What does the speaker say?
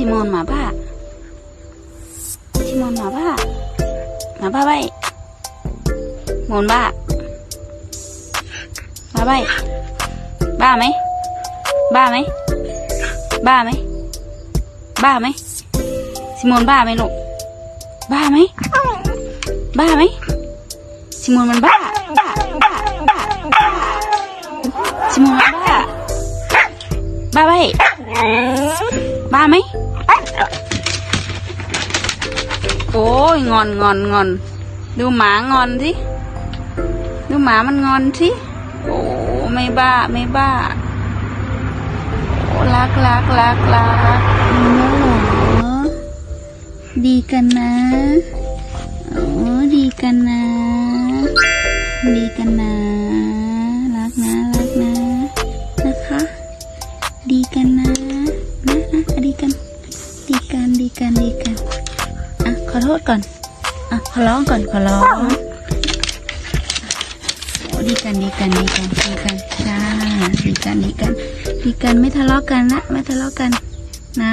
ทิมอนหมาบ้าทิมอนหมาบ้าหมาบ้าใบมอนบ้าหมาใบบ้าไหมบ้าไหมบ้าไหมบ้าไหมซิโมนบ้าไหมลูกบ้าไหมบ้าไหมซิโมนมันบ้าบ้าบ้าบ้าบ้าซิโมนมันบ้าบ้าไหมบ้าไหม โอ้ยงอนงอนงอน ดูหมางอนสิ ดูหมามันงอนสิ โอ้ไม่บ้าไม่บ้า โอ้รักรักรักรักโอ้ดีกันนะโอ้ดีกันนะ ดีกันนะ กันดีกันดีกัน อะ ขอโทษก่อน อะ ขอร้องก่อน ขอร้องโอ้ดีกันดีกันดีกันดีกันจ้าดีกันดีกัน ดีกันไม่ทะเลาะกันนะไม่ทะเลาะกัน นะ